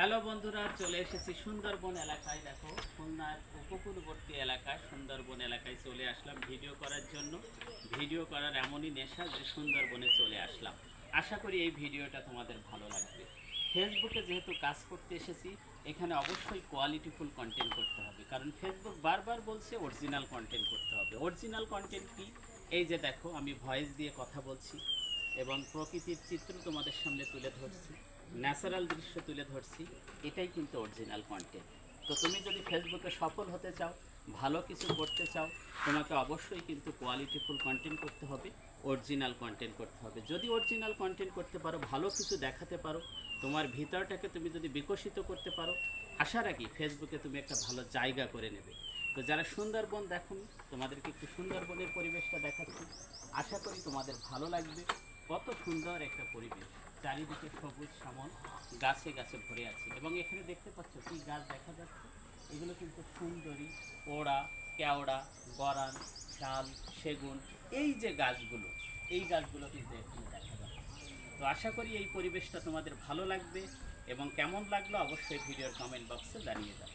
Hello বন্ধুরা, চলে এসেছি সুন্দরবন এলাকায়। দেখো, খুলনার উপকূলবর্তী এলাকায় সুন্দরবন এলাকায় চলে আসলাম ভিডিও করার জন্য। ভিডিও করার এমনই নেশা যে সুন্দরবনে চলে আসলাম। আশা করি এই ভিডিওটা তোমাদের ভালো লাগবে। ফেসবুকে যেহেতু কাজ করতে এসেছি, এখানে অবশ্যই কোয়ালিটিফুল কন্টেন্ট করতে হবে। কারণ ফেসবুক বারবার বলছে অরিজিনাল কন্টেন্ট করতে হবে। অরিজিনাল কন্টেন্ট কি? এই যে দেখো, আমি ভয়েস দিয়ে কথা বলছি। এবং প্রকৃতির চিত্র তোমাদের সামনে তুলে ধরছি ন্যাচারাল দৃশ্য তুলে ধরছি, এটাই কিন্তু অরিজিনাল কন্টেন্ট তো তুমি যদি ফেসবুকে সফল হতে চাও, ভালো কিছু করতে চাও, তোমাকে অবশ্যই কিন্তু কোয়ালিটিফুল কন্টেন্ট করতে হবে অরিজিনাল কন্টেন্ট করতে হবে। যদি অরিজিনাল কন্টেন্ট করতে পারো, ভালো কিছু দেখাতে পারো, তোমার ভিতরটাকে তুমি যদি বিকশিত করতে পারো, আশা রাখি ফেসবুকে তুমি একটা ভালো জায়গা করে নেবে। তো যারা সুন্দরবন দেখুন, তোমাদেরকে একটু সুন্দরবনের পরিবেশটা দেখাচ্ছি। আশা করি তোমাদের ভালো লাগবে। কত সুন্দর একটা পরিবেশ। চারিদিকে সবুজ শ্যামল, গাছে গাছে ভরে আছে। এবং এখানে দেখতে পাচ্ছ কি গাছ দেখা যাচ্ছে? এগুলো কিন্তু সুন্দরী ওড়া কেওড়া, গরান, শাল, সেগুন, এই যে গাছগুলো, এই গাছগুলো কিন্তু এখানে দেখা যাচ্ছে। তো আশা করি এই পরিবেশটা তোমাদের ভালো লাগবে এবং কেমন লাগল অবশ্যই ভিডিওর কমেন্ট বক্সে জানিয়ে দাও।